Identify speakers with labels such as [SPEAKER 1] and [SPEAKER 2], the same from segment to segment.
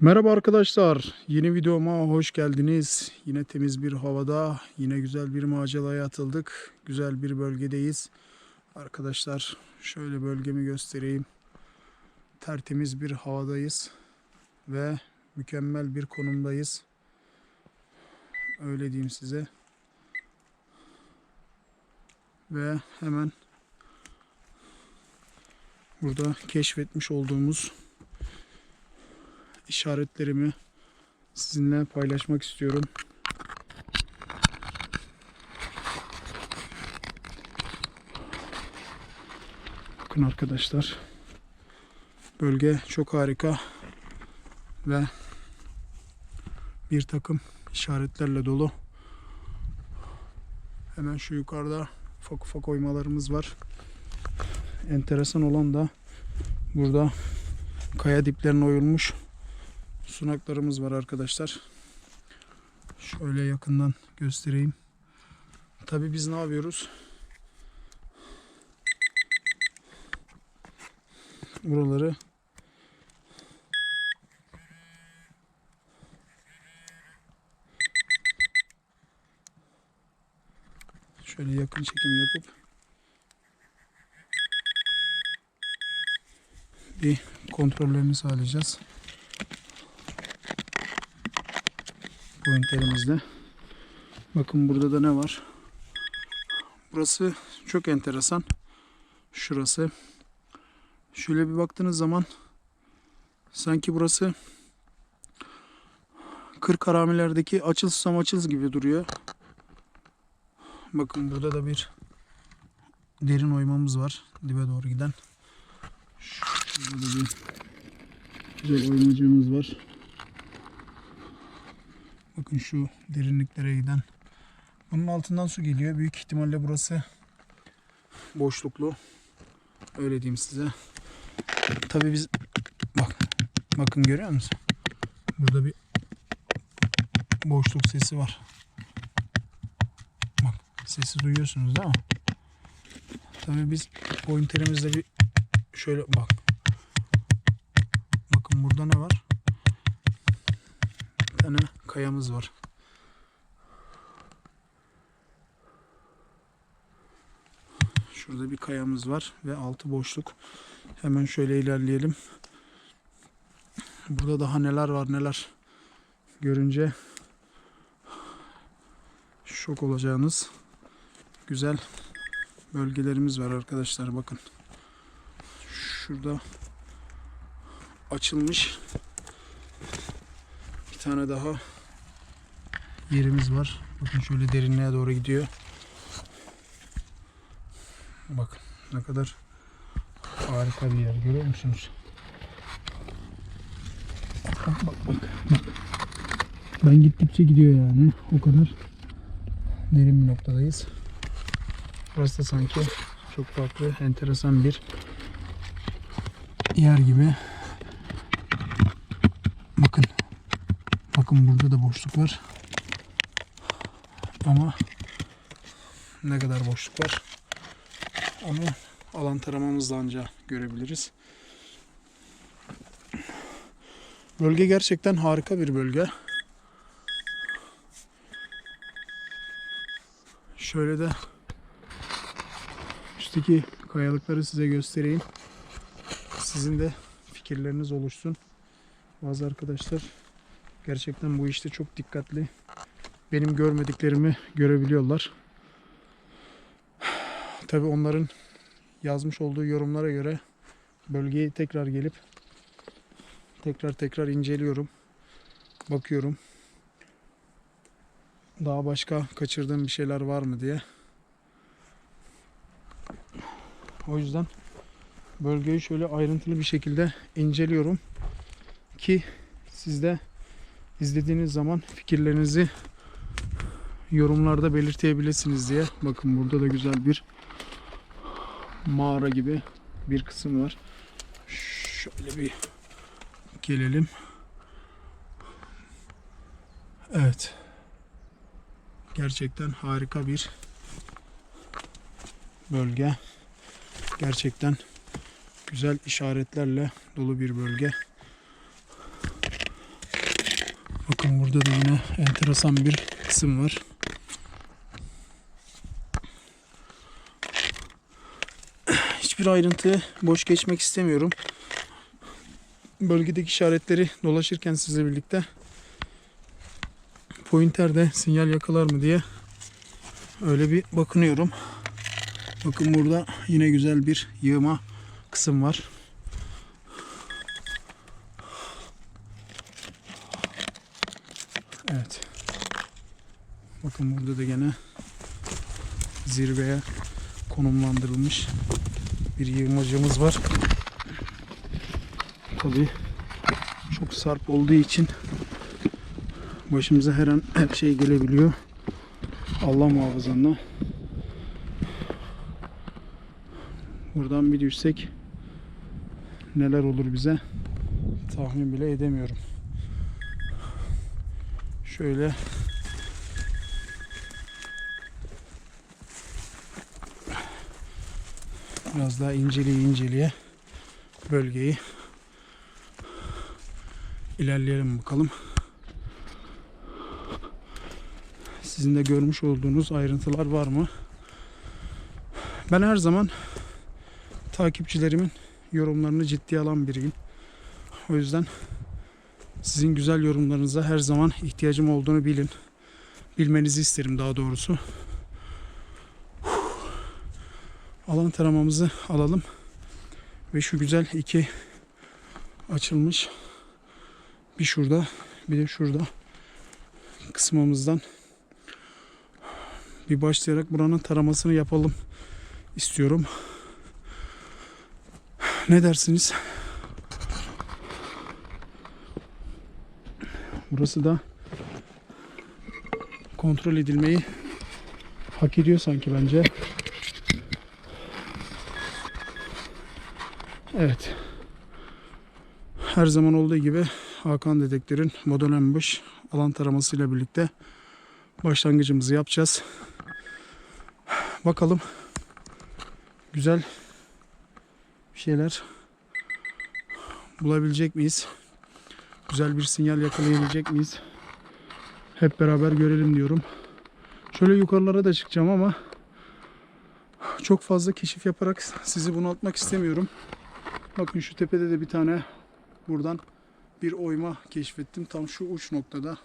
[SPEAKER 1] Merhaba arkadaşlar. Yeni videoma hoş geldiniz. Yine temiz bir havada, yine güzel bir maceraya atıldık. Güzel bir bölgedeyiz. Arkadaşlar şöyle bölgemi göstereyim. Tertemiz bir havadayız ve mükemmel bir konumdayız. Öyle diyeyim size. Ve hemen burada keşfetmiş olduğumuz işaretlerimi sizinle paylaşmak istiyorum. Bakın arkadaşlar. Bölge çok harika ve bir takım işaretlerle dolu. Hemen şu yukarıda ufak ufak oymalarımız var. Enteresan olan da burada kaya diplerine oyulmuş sunaklarımız var arkadaşlar. Şöyle yakından göstereyim. Tabii biz ne yapıyoruz? Buraları şöyle yakın çekim yapıp bir kontrollerini sağlayacağız. Pointerimizde. Bakın burada da ne var? Burası çok enteresan. Şurası. Şöyle bir baktığınız zaman sanki burası kırk haramilerdeki açıl susam açız gibi duruyor. Bakın burada da bir derin oymamız var. Dibe doğru giden. Şurada da bir güzel oymacığımız var. Bakın şu derinliklere giden. Bunun altından su geliyor. Büyük ihtimalle burası boşluklu. Öyle diyeyim size. Tabii biz bak bakın görüyor musun? Burada bir boşluk sesi var. Bak sesi duyuyorsunuz değil mi? Tabii biz pointerimizle bir şöyle bak. Bakın burada ne var? Kayamız var. Şurada bir kayamız var ve altı boşluk. Hemen şöyle ilerleyelim. Burada daha neler var neler görünce şok olacağınız güzel bölgelerimiz var arkadaşlar bakın. Şurada açılmış bir tane daha yerimiz var. Bakın şöyle derinliğe doğru gidiyor. Bakın ne kadar harika bir yer görüyor musunuz? Bak bak bak. bak. Ben gittikçe gidiyor yani. O kadar derin bir noktadayız. Burası da sanki çok farklı, enteresan bir yer gibi. Bakın. Bakın burada da boşluk var. Ama ne kadar boşluk var. Onu alan taramamızla anca görebiliriz. Bölge gerçekten harika bir bölge. Şöyle de üstteki kayalıkları size göstereyim. Sizin de fikirleriniz oluşsun. Bazı arkadaşlar gerçekten bu işte çok dikkatli. Benim görmediklerimi görebiliyorlar. Tabi onların yazmış olduğu yorumlara göre bölgeyi tekrar gelip tekrar tekrar inceliyorum. Bakıyorum. Daha başka kaçırdığım bir şeyler var mı diye. O yüzden bölgeyi şöyle ayrıntılı bir şekilde inceliyorum ki siz de izlediğiniz zaman fikirlerinizi yorumlarda belirtebilirsiniz diye. Bakın burada da güzel bir mağara gibi bir kısım var. Şöyle bir gelelim. Evet. Gerçekten harika bir bölge. Gerçekten güzel işaretlerle dolu bir bölge. Bakın burada da yine enteresan bir kısım var. Hiçbir ayrıntı boş geçmek istemiyorum. Bölgedeki işaretleri dolaşırken sizle birlikte pointerde sinyal yakalar mı diye öyle bir bakınıyorum. Bakın burada yine güzel bir yığma kısım var. Evet. Bakın burada da gene zirveye konumlandırılmış bir yığmacımız var. Tabii çok sarp olduğu için başımıza her an her şey gelebiliyor. Allah muhafazanla. Buradan bir düşsek neler olur bize tahmin bile edemiyorum. Şöyle biraz daha inceleye inceleye bölgeyi ilerleyelim bakalım. Sizin de görmüş olduğunuz ayrıntılar var mı? Ben her zaman takipçilerimin yorumlarını ciddiye alan biriyim. O yüzden sizin güzel yorumlarınıza her zaman ihtiyacım olduğunu bilin. Bilmenizi isterim daha doğrusu. Alan taramamızı alalım. Ve şu güzel iki açılmış bir şurada bir de şurada kısmımızdan bir başlayarak buranın taramasını yapalım istiyorum. Ne dersiniz? Burası da kontrol edilmeyi hak ediyor sanki bence. Evet. Her zaman olduğu gibi Hakan Dedektör'ün model ambush alan taramasıyla birlikte başlangıcımızı yapacağız. Bakalım güzel bir şeyler bulabilecek miyiz? Güzel bir sinyal yakalayabilecek miyiz? Hep beraber görelim diyorum. Şöyle yukarılara da çıkacağım ama çok fazla keşif yaparak sizi bunaltmak istemiyorum. Bakın şu tepede de bir tane buradan bir oyma keşfettim. Tam şu uç noktada.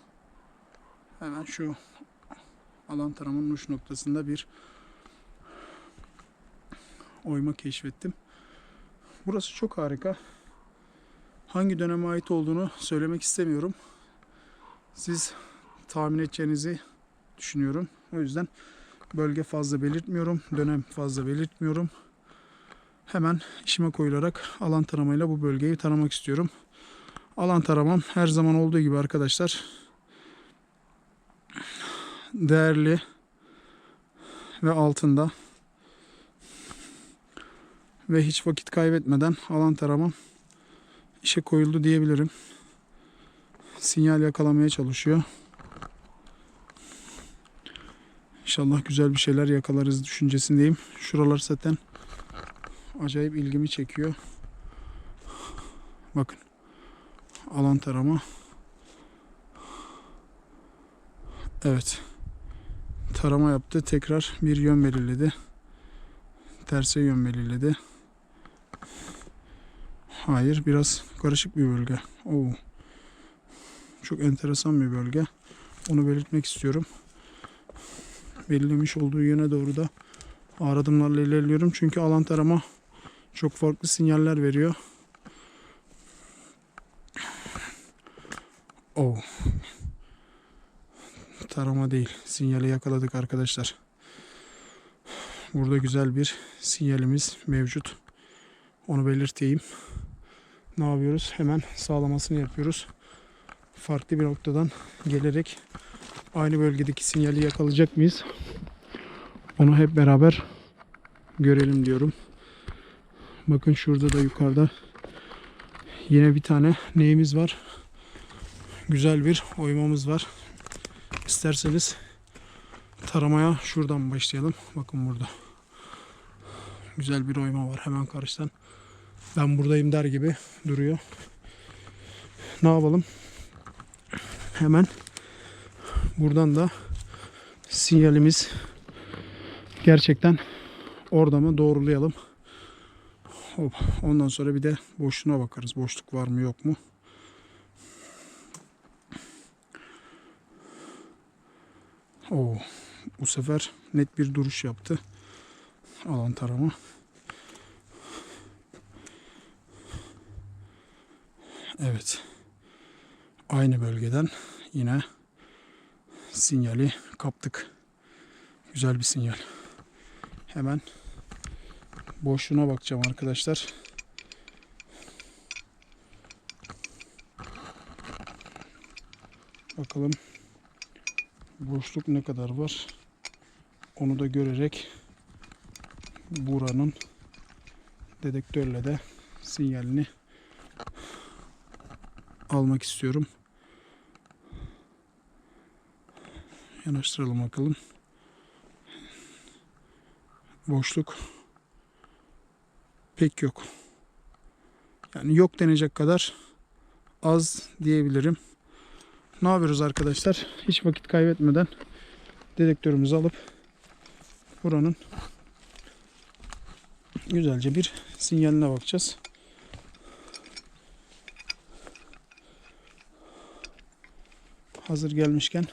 [SPEAKER 1] Hemen şu alan taramanın uç noktasında bir oyma keşfettim. Burası çok harika. Hangi döneme ait olduğunu söylemek istemiyorum. Siz tahmin edeceğinizi düşünüyorum. O yüzden bölge fazla belirtmiyorum. Dönem fazla belirtmiyorum. Hemen işime koyularak alan taramayla bu bölgeyi taramak istiyorum. Alan taramam her zaman olduğu gibi arkadaşlar değerli ve altında ve hiç vakit kaybetmeden alan taramam işe koyuldu diyebilirim. Sinyal yakalamaya çalışıyor. İnşallah güzel bir şeyler yakalarız düşüncesindeyim. Şuralar zaten acayip ilgimi çekiyor. Bakın. Alan tarama. Evet. Tarama yaptı. Tekrar bir yön belirledi. Terse yön belirledi. Hayır, biraz karışık bir bölge. Oo. Çok enteresan bir bölge. Onu belirtmek istiyorum. Belirlemiş olduğu yöne doğru da ağır adımlarla ilerliyorum. Çünkü alan tarama çok farklı sinyaller veriyor. Oo. Tarama değil. Sinyali yakaladık arkadaşlar. Burada güzel bir sinyalimiz mevcut. Onu belirteyim. Ne yapıyoruz? Hemen sağlamasını yapıyoruz. Farklı bir noktadan gelerek aynı bölgedeki sinyali yakalayacak mıyız? Onu hep beraber görelim diyorum. Bakın şurada da yukarıda yine bir tane neyimiz var. Güzel bir oymamız var. İsterseniz taramaya şuradan başlayalım. Bakın burada. Güzel bir oyma var hemen karşıdan. Ben buradayım der gibi duruyor. Ne yapalım? Hemen buradan da sinyalimiz gerçekten orada mı doğrulayalım. Ondan sonra bir de boşluğuna bakarız. Boşluk var mı yok mu? Oo, bu sefer net bir duruş yaptı. Alan tarama. Evet. Aynı bölgeden yine sinyali kaptık. Güzel bir sinyal. Hemen boşluğuna bakacağım arkadaşlar. Bakalım boşluk ne kadar var. Onu da görerek buranın dedektörle de sinyalini almak istiyorum. Yanaştıralım bakalım. Boşluk pek yok. Yani yok denecek kadar az diyebilirim. Ne yapıyoruz arkadaşlar? Hiç vakit kaybetmeden dedektörümüzü alıp buranın güzelce bir sinyaline bakacağız. Hazır gelmişken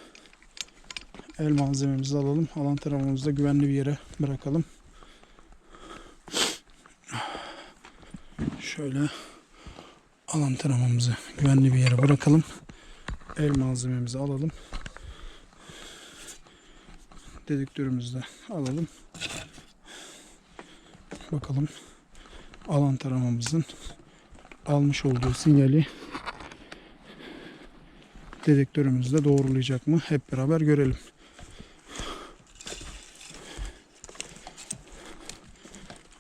[SPEAKER 1] el malzememizi alalım. Alan taramamızı da güvenli bir yere bırakalım. Şöyle alan taramamızı güvenli bir yere bırakalım. El malzememizi alalım. Dedektörümüzü de alalım. Bakalım alan taramamızın almış olduğu sinyali dedektörümüzde doğrulayacak mı? Hep beraber görelim.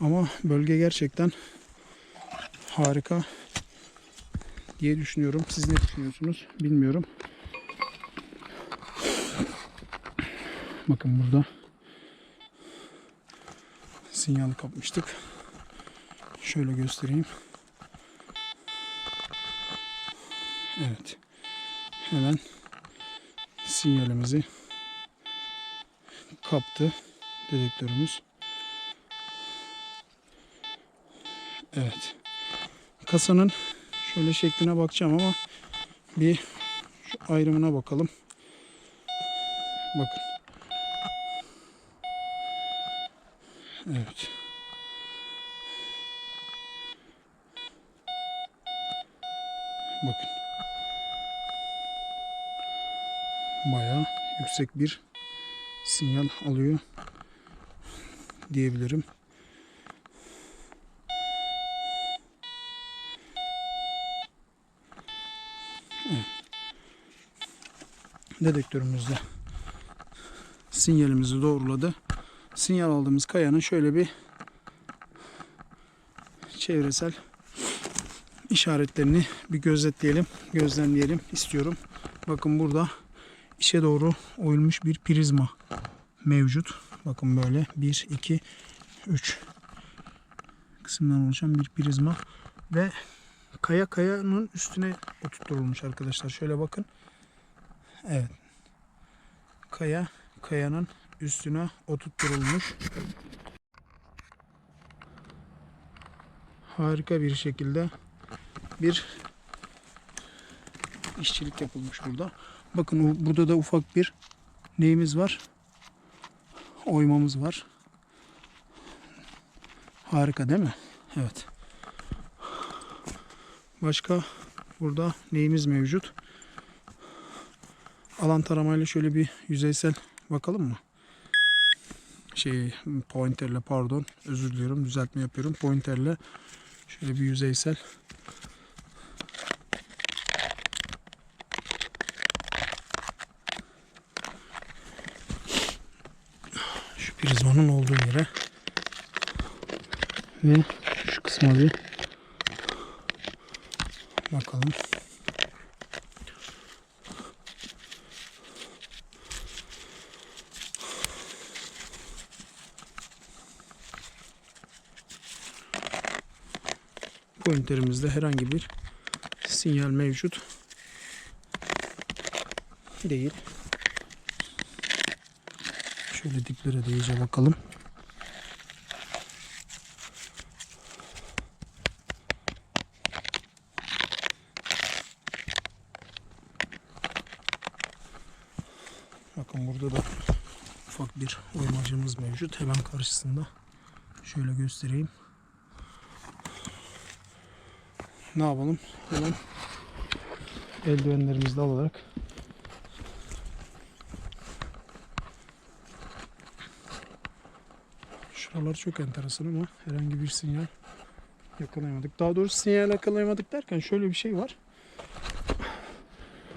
[SPEAKER 1] Ama bölge gerçekten harika diye düşünüyorum. Siz ne düşünüyorsunuz bilmiyorum. Bakın burada sinyal kapmıştık. Şöyle göstereyim. Evet. Hemen sinyalimizi kaptı dedektörümüz. Evet. Kasanın şöyle şekline bakacağım ama bir şu ayrımına bakalım. Bakın. Evet. Bakın. Bayağı yüksek bir sinyal alıyor diyebilirim. Dedektörümüzde sinyalimizi doğruladı. Sinyal aldığımız kayanın şöyle bir çevresel işaretlerini bir gözetleyelim, gözlemleyelim istiyorum. Bakın burada içe doğru oyulmuş bir prizma mevcut. Bakın böyle 1, 2, 3 kısımdan oluşan bir prizma ve kaya kayanın üstüne oturtulmuş arkadaşlar. Şöyle bakın. Evet. Kaya kayanın üstüne oturtulmuş. Harika bir şekilde bir işçilik yapılmış burada. Bakın burada da ufak bir neyimiz var? Oymamız var. Harika değil mi? Evet. Başka burada neyimiz mevcut? Alan taramayla şöyle bir yüzeysel bakalım mı? Şey pointerle pardon özür diliyorum düzeltme yapıyorum. Pointerle şöyle bir yüzeysel şu prizmanın olduğu yere ve şu kısma bir bakalım. Pointerimizde herhangi bir sinyal mevcut Değil. Şöyle diplere de iyice bakalım. Bakın burada da ufak bir oymacımız mevcut. Hemen karşısında. Şöyle göstereyim. Ne yapalım? Hemen eldivenlerimizi de alarak Şuralar çok enteresan ama herhangi bir sinyal yakalayamadık. Daha doğrusu sinyal yakalayamadık derken şöyle bir şey var.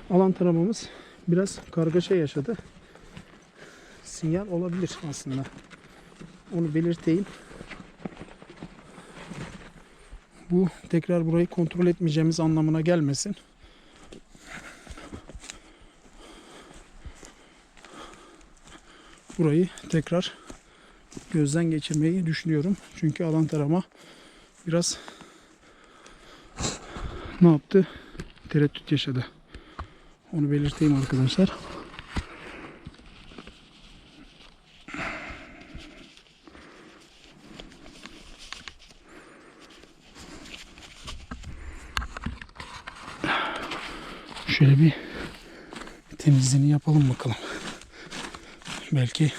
[SPEAKER 1] Alan taramamız biraz kargaşa yaşadı. Sinyal olabilir aslında. Onu belirteyim. Bu tekrar burayı kontrol etmeyeceğimiz anlamına gelmesin. Burayı tekrar gözden geçirmeyi düşünüyorum. Çünkü alan tarama biraz ne yaptı? Tereddüt yaşadı. Onu belirteyim arkadaşlar. Şöyle bir temizliğini yapalım bakalım. Belki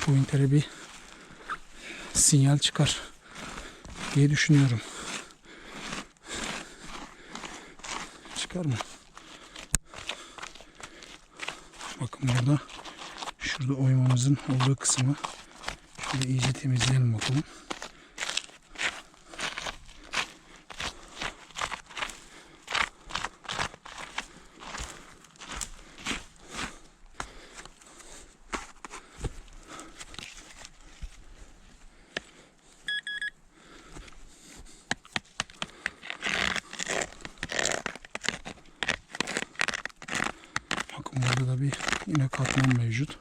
[SPEAKER 1] pointere bir sinyal çıkar diye düşünüyorum. Çıkar mı? Bakın burada şurada oymamızın olduğu kısmı şöyle iyice temizleyelim bakalım. Bakın burada da bir yine katman mevcut.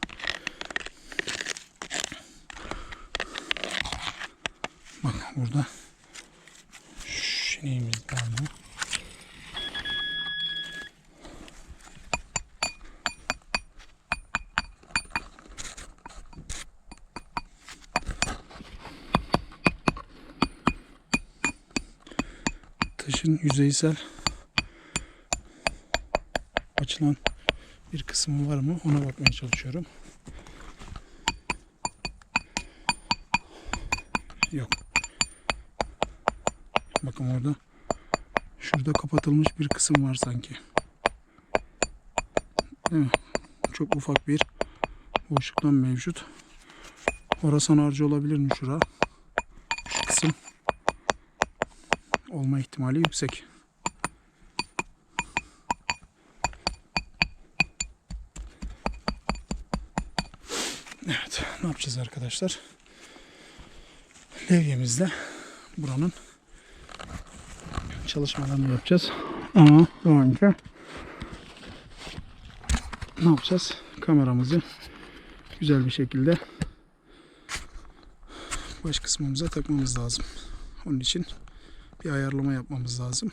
[SPEAKER 1] Bakın burada şineğimiz var mı? Taşın yüzeysel açılan bir kısmı var mı ona bakmaya çalışıyorum. Yok. Bakın orada şurada kapatılmış bir kısım var sanki. Değil? Çok ufak bir boşluktan mevcut. Orasan harcı olabilir mi şura? Olma ihtimali yüksek. Evet, ne yapacağız arkadaşlar? Levyemizle buranın çalışmalarını yapacağız. Ama önce ne yapacağız? Kameramızı güzel bir şekilde baş kısmımıza takmamız lazım. Onun için bir ayarlama yapmamız lazım.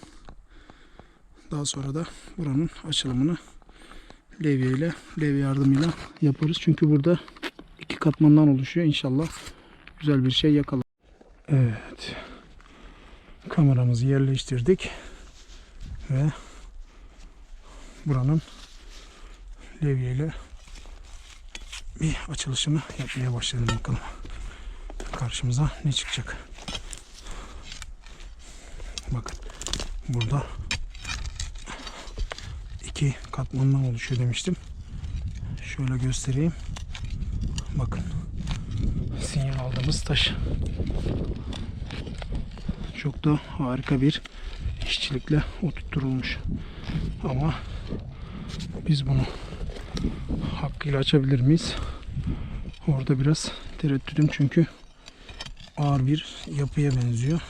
[SPEAKER 1] Daha sonra da buranın açılımını levye ile levye yardımıyla yaparız. Çünkü burada iki katmandan oluşuyor. İnşallah güzel bir şey yakalar. Evet. Kameramızı yerleştirdik. Ve buranın levye ile bir açılışını yapmaya başladım bakalım. Karşımıza ne çıkacak? Bakın burada iki katmandan oluşuyor demiştim. Şöyle göstereyim. Bakın. Sinyal aldığımız taş. Çok da harika bir işçilikle oturtulmuş. Ama biz bunu hakkıyla açabilir miyiz? Orada biraz tereddüdüm çünkü ağır bir yapıya benziyor.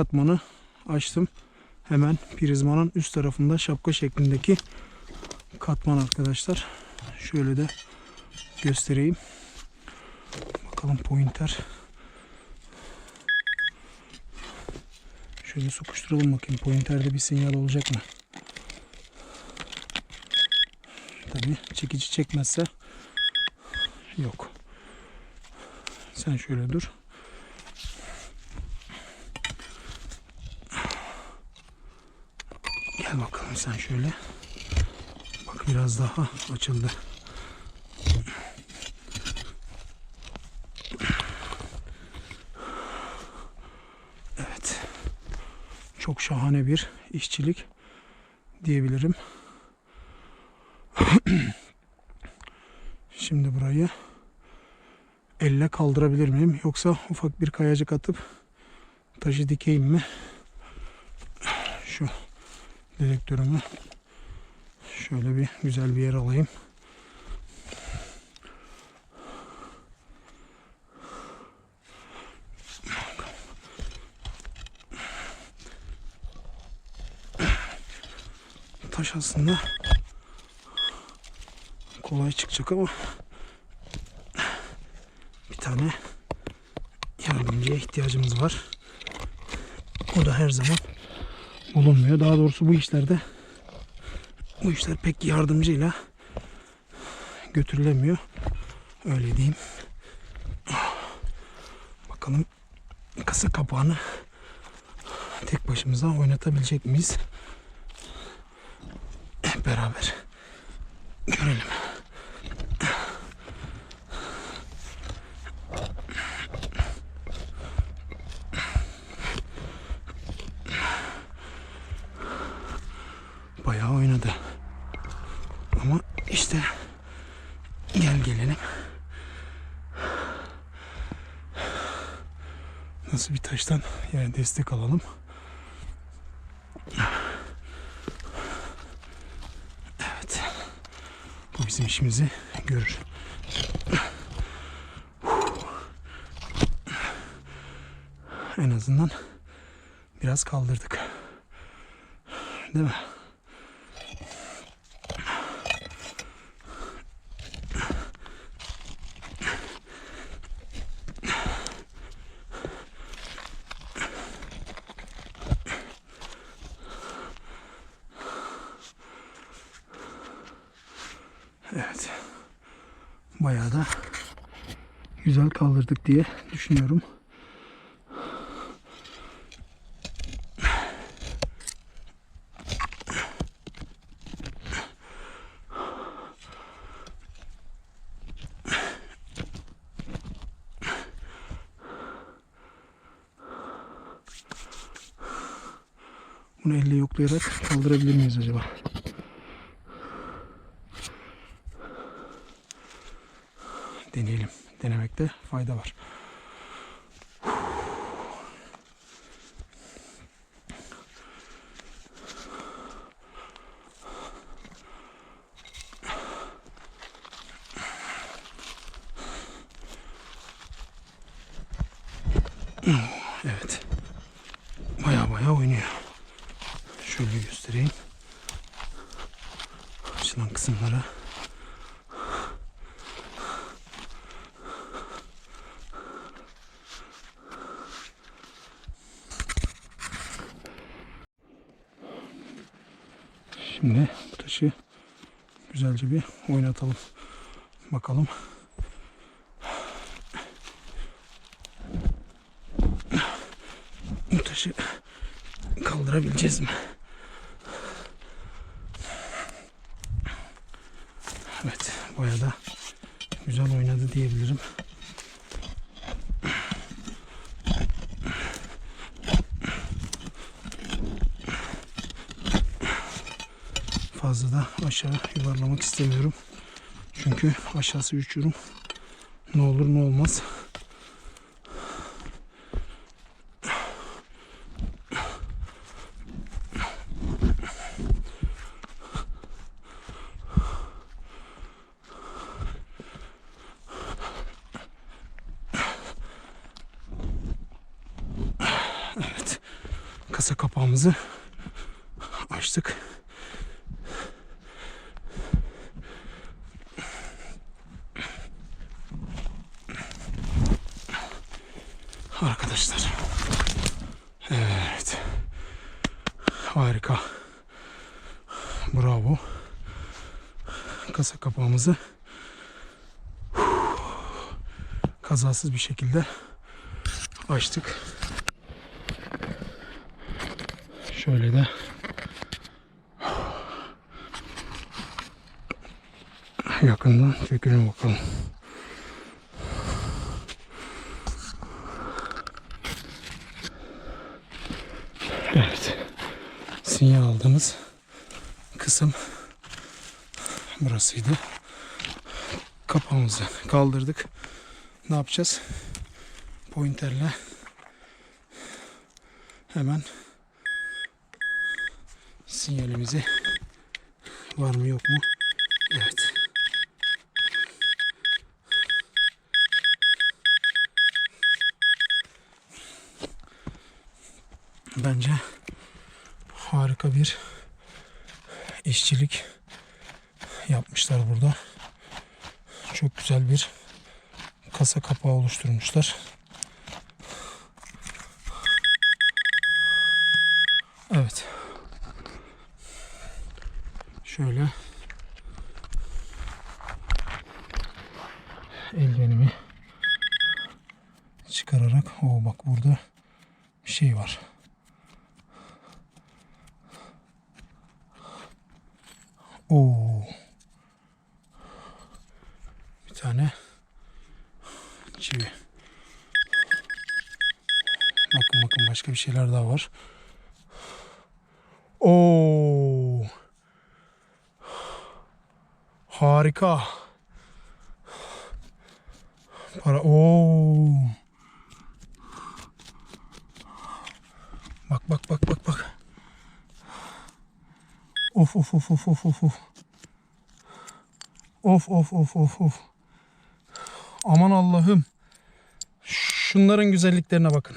[SPEAKER 1] Katmanı açtım. Hemen prizmanın üst tarafında şapka şeklindeki katman arkadaşlar. Şöyle de göstereyim. Bakalım pointer. Şöyle sokuşturalım bakayım. Pointerde bir sinyal olacak mı? Tabii çekici çekmezse yok. Sen şöyle dur. Gel bakalım sen şöyle. Bak biraz daha açıldı. Evet. Çok şahane bir işçilik diyebilirim. Şimdi burayı elle kaldırabilir miyim? Yoksa ufak bir kayacık atıp taşı dikeyim mi? Şu dedektörümü şöyle bir güzel bir yer alayım. Taş aslında kolay çıkacak ama bir tane yardımcıya ihtiyacımız var. O da her zaman bulunmuyor. Daha doğrusu bu işlerde bu işler pek yardımcıyla götürülemiyor. Öyle diyeyim. Bakalım kasa kapağını tek başımıza oynatabilecek miyiz? Hep beraber görelim. Bayağı oynadı. Ama işte gel gelelim. Nasıl bir taştan yani destek alalım. Evet. Bu bizim işimizi görür. En azından biraz kaldırdık. Değil mi? Evet. Bayağı da kaldırdık diye düşünüyorum. Bunu elle yoklayarak kaldırabilir miyiz acaba? Fayda var. Evet. Baya baya oynuyor. Şöyle göstereyim. Açılan kısımlara. Şimdi bu taşı güzelce bir oynatalım. Bakalım. Bu taşı kaldırabileceğiz mi? Evet, bayağı da güzel oynadı diyebilirim. Fazla da aşağı yuvarlamak istemiyorum. Çünkü aşağısı uçurum. Ne olur ne olmaz. kasa kapağımızı açtık. Arkadaşlar. Evet. Harika. Bravo. Kasa kapağımızı kazasız bir şekilde açtık. Şöyle de yakından çekelim bakalım. Evet. Sinyal aldığımız kısım burasıydı. Kapağımızı kaldırdık. Ne yapacağız? Pointerle hemen sinyalimizi var mı yok mu? Evet. Bence harika bir işçilik yapmışlar burada. Çok güzel bir kasa kapağı oluşturmuşlar. Evet. Şöyle eldivenimi çıkararak o bak burada bir şey var. Oo. Bir tane çivi. Bakın bakın başka bir şeyler daha var. Oo. Harika. Para. Oo. Bak bak bak bak bak. Of of of of of of of. Of of of of. Aman Allah'ım. Şunların güzelliklerine bakın.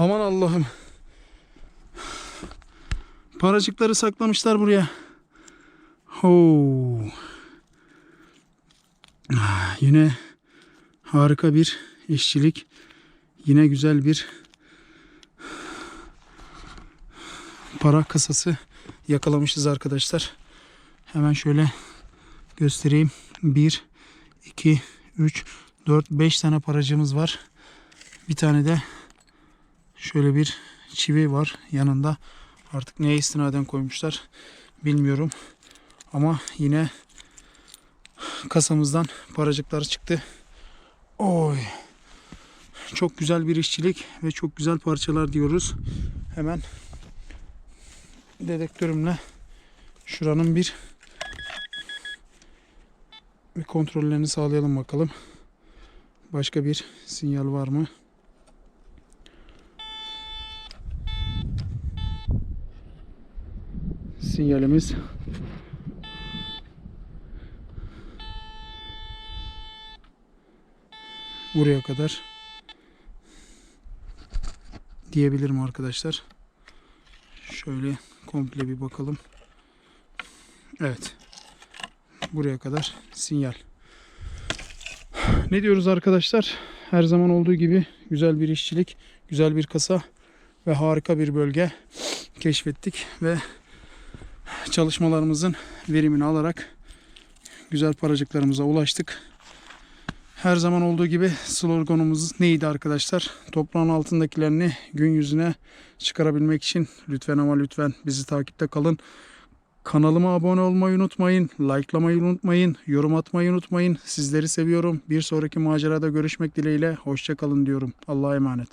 [SPEAKER 1] Aman Allah'ım. Paracıkları saklamışlar buraya. Oo. Ah, Yine harika bir işçilik. Yine güzel bir para kasası yakalamışız arkadaşlar. Hemen şöyle göstereyim. 1, 2, 3, 4, 5 tane paracığımız var. Bir tane de şöyle bir çivi var yanında. Artık neye istinaden koymuşlar bilmiyorum. Ama yine kasamızdan paracıklar çıktı. Oy. Çok güzel bir işçilik ve çok güzel parçalar diyoruz. Hemen dedektörümle şuranın bir bir kontrollerini sağlayalım bakalım. Başka bir sinyal var mı? Sinyalimiz buraya kadar diyebilirim arkadaşlar. Şöyle komple bir bakalım. Evet. Buraya kadar sinyal. Ne diyoruz arkadaşlar? Her zaman olduğu gibi güzel bir işçilik, güzel bir kasa ve harika bir bölge keşfettik ve çalışmalarımızın verimini alarak güzel paracıklarımıza ulaştık. Her zaman olduğu gibi sloganımız neydi arkadaşlar? Toprağın altındakilerini gün yüzüne çıkarabilmek için lütfen ama lütfen bizi takipte kalın. Kanalıma abone olmayı unutmayın. Likelamayı unutmayın. Yorum atmayı unutmayın. Sizleri seviyorum. Bir sonraki macerada görüşmek dileğiyle. Hoşçakalın diyorum. Allah'a emanet.